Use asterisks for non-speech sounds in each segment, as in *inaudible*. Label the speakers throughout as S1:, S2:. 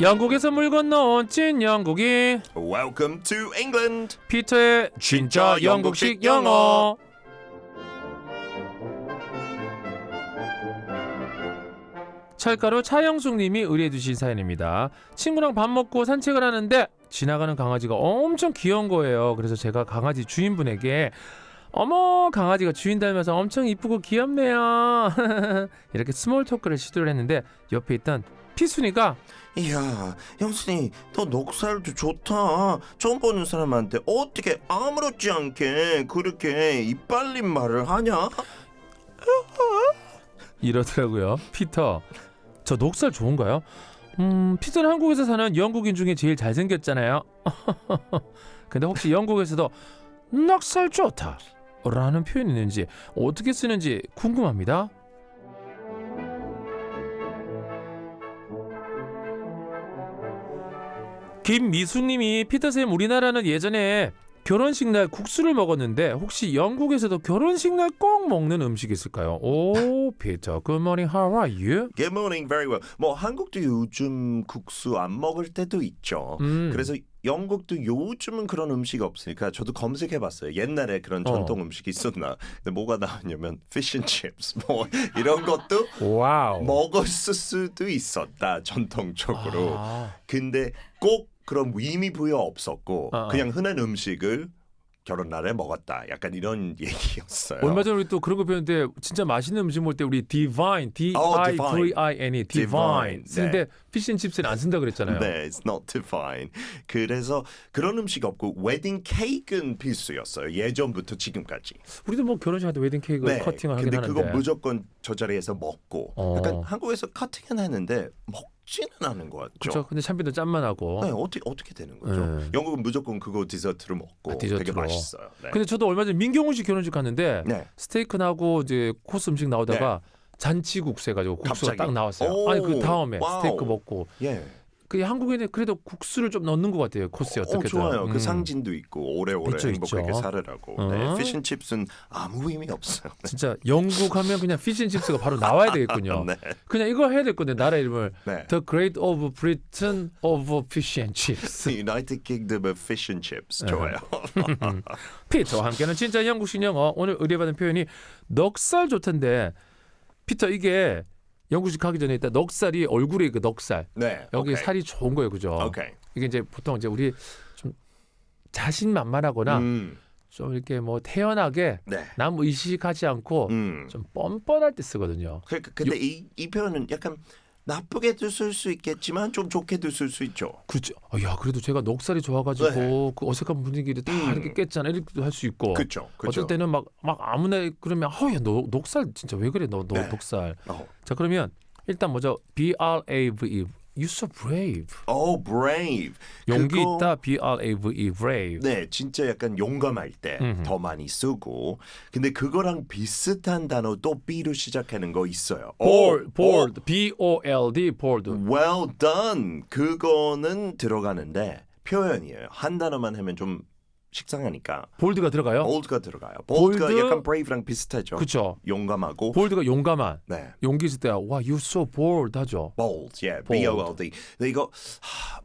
S1: 영국에서 물 건너온 찐 영국인
S2: Welcome to England.
S1: 피터의 진짜 영국식 영어. 철가루 차영숙님이 의뢰해주신 사연입니다. 친구랑 밥 먹고 산책을 하는데 지나가는 강아지가 엄청 귀여운 거예요. 그래서 제가 강아지 주인분에게 어머 강아지가 주인 닮아서 엄청 이쁘고 귀엽네요. *laughs* 이렇게 스몰 토크를 시도를 했는데 옆에 있던 피순이가
S2: 이야, 영순이, 너 녹살도 좋다. 처음 보는 사람한테 어떻게 아무렇지 않게 그렇게 이빨린 말을 하냐? *laughs*
S1: 이러더라고요. 피터, 저 녹살 좋은가요? 음, 피터는 한국에서 사는 영국인 중에 제일 잘생겼잖아요. *laughs* 근데 혹시 영국에서도 녹살 좋다 라는 표현이 있는지 어떻게 쓰는지 궁금합니다. 김미수님이 피터쌤 우리나라는 예전에 결혼식 날 국수를 먹었는데 혹시 영국에서도 결혼식 날 꼭 먹는 음식이 있을까요? 오, 피터, good morning, how are you?
S2: Good morning, very well. 뭐 한국도 요즘 국수 안 먹을 때도 있죠.
S1: 음.
S2: 그래서 영국도 요즘은 그런 음식이 없으니까 저도 검색해봤어요. 옛날에 그런
S1: 어.
S2: 전통 음식이 있었나. 근데 뭐가 나왔냐면 fish and chips *laughs* 뭐 이런 것도
S1: 와우.
S2: 먹었을 수도 있었다 전통적으로.
S1: 아,
S2: 근데 꼭 그런 의미 부여 없었고
S1: 아, 아.
S2: 그냥 흔한 음식을 결혼 날에 먹었다. 약간 이런 *laughs* 얘기였어요.
S1: 얼마 전에 우리 또 그런 거 배웠는데 진짜 맛있는 음식 먹을 때 우리 divine, D
S2: 어,
S1: I
S2: divine.
S1: V I N E, divine
S2: divine,
S1: 쓰는데 피쉬앤칩스는 안 쓴다 그랬잖아요.
S2: 네, it's not divine. 그래서 그런 음식 없고 웨딩 케이크는 필수였어요. 예전부터 지금까지.
S1: 우리도 뭐 결혼식 할 때 웨딩 케이크 커팅을 하긴
S2: 네. 근데
S1: 하는데.
S2: 그거 무조건 저 자리에서 먹고.
S1: 어.
S2: 약간 한국에서 커팅은 했는데 먹 지는 않은 것 같죠.
S1: 그렇죠. 근데 샴페인도 짠만 하고.
S2: 네, 어떻게 어떻게 되는 거죠?
S1: 네.
S2: 영국은 무조건 그거 디저트로 먹고
S1: 아, 디저트로.
S2: 되게 맛있어요. 네.
S1: 근데 저도 얼마 전에 민경훈 씨 결혼식 갔는데
S2: 네.
S1: 스테이크 나고 이제 코스 음식 나오다가 잔치국수 해가지고 국수가
S2: 갑자기?
S1: 딱 나왔어요.
S2: 오,
S1: 아니 그 다음에
S2: 와우.
S1: 스테이크 먹고
S2: 예.
S1: 그 한국에는 그래도 국수를 좀 넣는 것 같아요 코스에
S2: 어,
S1: 어떻게든.
S2: 좋아요.
S1: 음.
S2: 그 상징도 있고 오래오래
S1: 있죠,
S2: 행복하게
S1: 있죠.
S2: 살으라고.
S1: 어.
S2: 네. 피쉬칩스는 아무 의미 없어요.
S1: 진짜 영국 하면 그냥 피쉬앤칩스가 바로 나와야 되겠군요. *laughs*
S2: 네.
S1: 그냥 이거 해야 될 건데 나라 이름을
S2: 네.
S1: The Great of Britain of Fish and Chips.
S2: United Kingdom of Fish and Chips 좋아요. *laughs*
S1: 피터와 함께하는 진짜 영국식 영어 오늘 의뢰받은 표현이 넉살 좋던데 피터 이게 영국식 가기 전에 일단 넉살이 얼굴에 그 넉살
S2: 네.
S1: 여기
S2: 오케이.
S1: 살이 좋은 거예요 그죠?
S2: 오케이.
S1: 이게 이제 보통 이제 우리 좀 자신만만하거나
S2: 음.
S1: 좀 이렇게 뭐 태연하게
S2: 네.
S1: 남 의식하지 않고
S2: 음.
S1: 좀 뻔뻔할 때 쓰거든요.
S2: 그, 그- 근데 이, 이 표현은 약간 나쁘게도 쓸 수 있겠지만 좀 좋게도 쓸 수 있죠.
S1: 그죠? 어, 야 그래도 제가 넉살이 좋아가지고
S2: 네.
S1: 그 어색한 분위기를 다
S2: 음.
S1: 이렇게 깼잖아 이렇게도 할수 있고
S2: 그렇죠. 그렇죠.
S1: 어떨 때는 막 막 아무나 그러면 어야 너 녹살 진짜 왜 그래 너, 너
S2: 네.
S1: 녹살
S2: 어.
S1: 자 그러면 일단 먼저 B R A V E you so brave
S2: Oh, brave.
S1: 용기
S2: 그거-
S1: 있다 B R A V E brave
S2: 네, 진짜 약간 용감할 때. 더 많이 쓰고. 근데 그거랑 비슷한 단어 또 B로 시작하는 거 있어요.
S1: bold
S2: 어,
S1: bold B O L D bold
S2: 어, well done. 그거는 들어가는데 표현이에요. 한 단어만 하면 좀 식상하니까
S1: bold가 들어가요?
S2: bold가 들어가요. bold가
S1: bold?
S2: 약간 brave랑 비슷하죠.
S1: 그렇죠.
S2: 용감하고.
S1: bold가 용감한
S2: 네.
S1: 용기 있을 때와 you so bold 하죠.
S2: bold, yeah. B O L D. 근데 이거 하,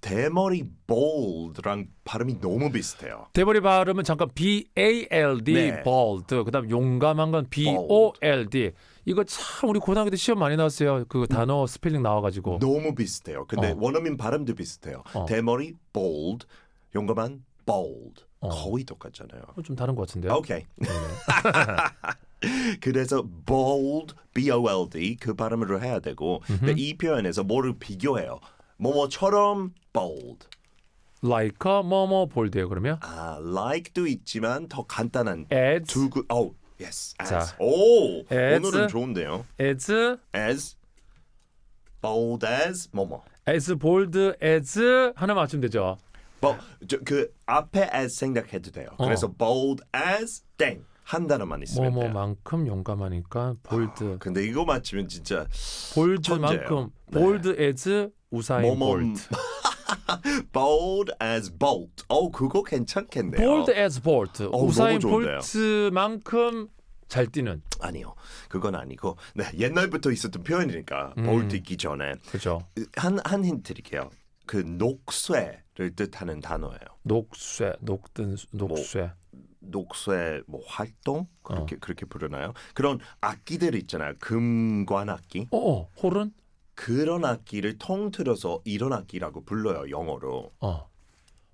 S2: 대머리 bold랑 발음이 너무 비슷해요.
S1: 대머리 발음은 잠깐 B A L D
S2: 네.
S1: bold 그다음 용감한 건 B O L D 이거 참 우리 고등학교 때 시험 많이 나왔어요. 그 단어 스펠링 나와 가지고
S2: 너무 비슷해요. 근데
S1: 어.
S2: 원어민 발음도 비슷해요.
S1: 어.
S2: 대머리 bold, 용감한 bold.
S1: 어.
S2: 거의 똑같잖아요.
S1: 좀 다른 것 같은데요.
S2: 오케이. *laughs* *laughs* 그래서 bold, B O L D 그 발음으로 해야 되고 근데 이 표현에서 뭐를 비교해요. 뭐뭐처럼 bold.
S1: like a 뭐뭐 bold예요. 그러면
S2: 아, like도 있지만 더 간단한
S1: as
S2: 두 구. 오, yes. As.
S1: 자.
S2: 오,
S1: as.
S2: 오늘은 좋은데요.
S1: as
S2: As bold as 뭐뭐.
S1: as bold as 하나 맞추면 되죠.
S2: 뭐, 저, 그 앞에 as 생각해도 돼요.
S1: 어.
S2: 그래서 bold as 땡. 한 단어만 있으면 돼요.
S1: 뭐뭐만큼 용감하니까 bold
S2: 근데 이거 맞추면 진짜
S1: bold만큼
S2: 네.
S1: bold as 우사인
S2: 뭐뭐
S1: bolt *laughs*
S2: bold as bolt. 어, 그거 괜찮겠네요.
S1: bold as bolt
S2: 어우,
S1: 우사인
S2: 너무 좋은데요.
S1: 볼트만큼 잘 뛰는.
S2: 아니요. 그건 아니고 네, 옛날부터 있었던 표현이니까
S1: 음.
S2: 보울트 있기 전에
S1: 그죠.
S2: 한 한 힌트 드릴게요. 그 녹쇠를 뜻하는 단어예요.
S1: 녹쇠, 녹든 녹쇠.
S2: 녹쇠 뭐 활동 그렇게
S1: 어.
S2: 그렇게 부르나요? 그런 악기들 있잖아요. 금관 악기.
S1: 어, 어, 홀은
S2: 그런 악기를 통틀어서 이런 악기라고 불러요. 영어로.
S1: 어.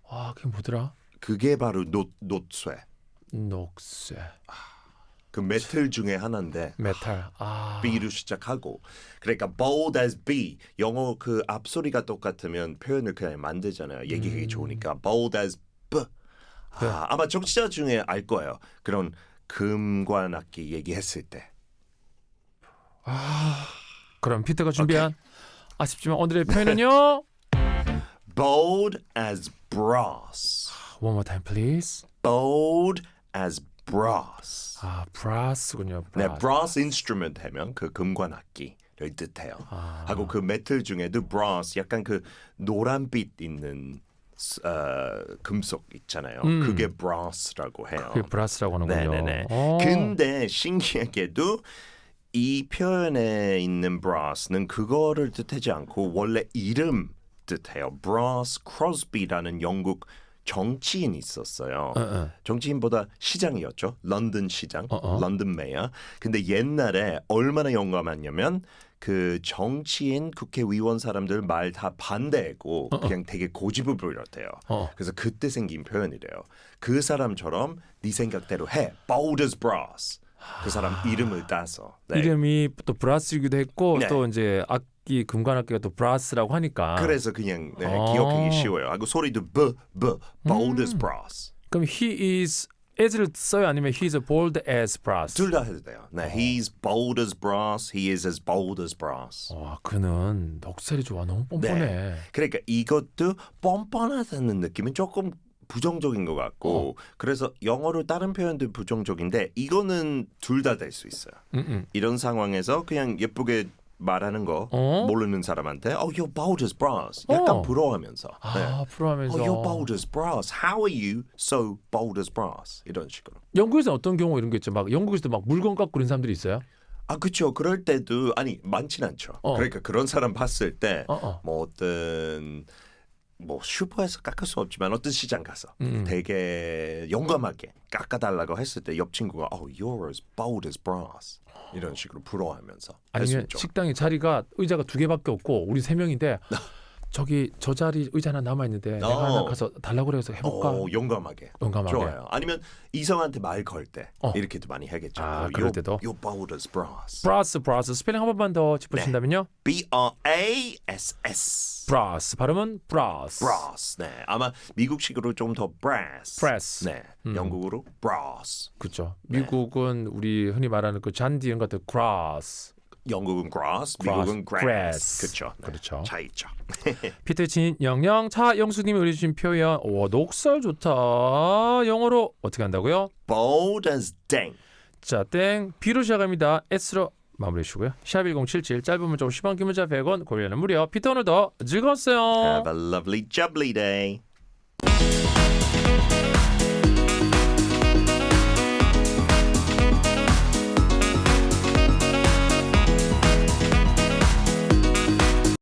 S1: 아, 그게 뭐더라?
S2: 그게 바로 노 노쇠.
S1: 녹쇠.
S2: 그 메탈 중에 하나인데
S1: 메탈. 아.
S2: B로 시작하고 그러니까 bold as B 영어 그 앞소리가 똑같으면 표현을 그냥 만들잖아요. 얘기하기
S1: 음.
S2: 좋으니까 bold as B.
S1: 네.
S2: 아, 아마 정치자 중에 알 거예요. 그런 금관 악기 얘기했을 때.
S1: 그럼 피터가 준비한 아쉽지만 오늘의 표현은요. *laughs*
S2: bold as brass.
S1: One more time, please.
S2: bold as brass.
S1: 아, brass군요.
S2: 네,
S1: brass.
S2: brass instrument 하면 그 금관 악기 를 뜻해요.
S1: 아.
S2: 하고 그 메탈 중에도 brass 약간 그 노란빛 있는 어, 금속 있잖아요.
S1: 음.
S2: 그게 brass라고 해요.
S1: 그게 brass라고 하는군요.
S2: 네네네.
S1: 어.
S2: 근데 신기하게도 이 표현에 있는 brass는 그거를 뜻하지 않고 원래 이름 뜻해요. Brass Crosby라는 영국 정치인이 있었어요.
S1: 어, 어.
S2: 정치인보다 시장이었죠. 런던 시장,
S1: 어 어.
S2: 런던 메어. 근데 옛날에 얼마나 영감했냐면 그 정치인 국회의원 사람들 말 다 반대했고 그냥 되게 고집을 부렸대요.
S1: 어.
S2: 그래서 그때 생긴 표현이래요. 그 사람처럼 네 생각대로 해. Bold as brass. 그 사람 이름을 따서. 네.
S1: 이름이 또 브라스이기도 했고
S2: 네.
S1: 또 이제 악기 금관 악기가 또 브라스라고 하니까.
S2: 그래서 그냥 네,
S1: 아.
S2: 기억하기 쉬워요. 하고 소리도 b b bold as brass.
S1: 그럼 he is as를 써요 아니면 he is bold as brass?
S2: 둘 다 해도 돼요. 네, he's bold as brass. He is as bold as brass.
S1: 와, 그는 넉살이 좋아. 너무 뻔뻔해.
S2: 그러니까 이것도 뻔뻔하다는 느낌은 조금 부정적인 것 같고
S1: 어.
S2: 그래서 영어로 다른 표현도 부정적인데 이거는 둘 다 될 수 있어요.
S1: 음, 음.
S2: 이런 상황에서 그냥 예쁘게 말하는 거
S1: 어?
S2: 모르는 사람한테 oh you're bold as brass 약간
S1: 어.
S2: 부러워하면서 네.
S1: 아, 프로하면서.
S2: oh you're bold as brass how are you so bold as brass 이런 식으로
S1: 영국에서 어떤 경우 이런 게 있죠. 막 영국에서도 막 물건 갖고 그런 사람들이 있어요.
S2: 아 그렇죠 그럴 때도 아니 많진 않죠
S1: 어.
S2: 그러니까 그런 사람 봤을 때
S1: 어, 어.
S2: 뭐 어떤 뭐 슈퍼에서 깎을 수 없지만 어떤 시장 가서
S1: 음.
S2: 되게 용감하게 깎아달라고 했을 때 옆 친구가 oh you're as bold as brass 이런 식으로 부러워하면서
S1: 아니면. 식당에 자리가 의자가 두 개밖에 없고 우리 세 명인데 *laughs* 저기 저 자리 의자 하나 남아 있는데 내가
S2: 어.
S1: 하나 가서 달라고 그래서 해볼까?
S2: 어, 용감하게.
S1: 용감하게.
S2: 좋아요. 아니면 이성한테 말 걸 때
S1: 어.
S2: 이렇게도 많이 하겠죠.
S1: 아,
S2: You're-
S1: 그럴 때도?
S2: Bold as brass.
S1: 브라스 브라스 스펠링 한 번만 더 짚어주신다면요.
S2: B R A S S.
S1: 브라스 발음은 브라스.
S2: brass. 네, 아마 미국식으로 좀 더 brass.
S1: Brass.
S2: 네, 영국으로 brass.
S1: 그렇죠.
S2: 네.
S1: 미국은 우리 흔히 말하는 그 잔디 이런 것들 grass.
S2: 영국은 grass,
S1: Grass,
S2: 미국은 grass.
S1: grass.
S2: 그렇죠. 네,
S1: 그렇죠.
S2: 차이 있죠. *laughs*
S1: 피터 진영영 차 영수님이 의뢰주신 표현. 오 녹살 좋다. 영어로 어떻게 한다고요?
S2: bold as dang.
S1: 자, 땡. B로 시작합니다. S로 마무리 해 주시고요. 샵1077 짧은 문자 50원 긴 문자 100원 고려는 무료. 피터 오늘도 즐거웠어요.
S2: Have a lovely jubbly day.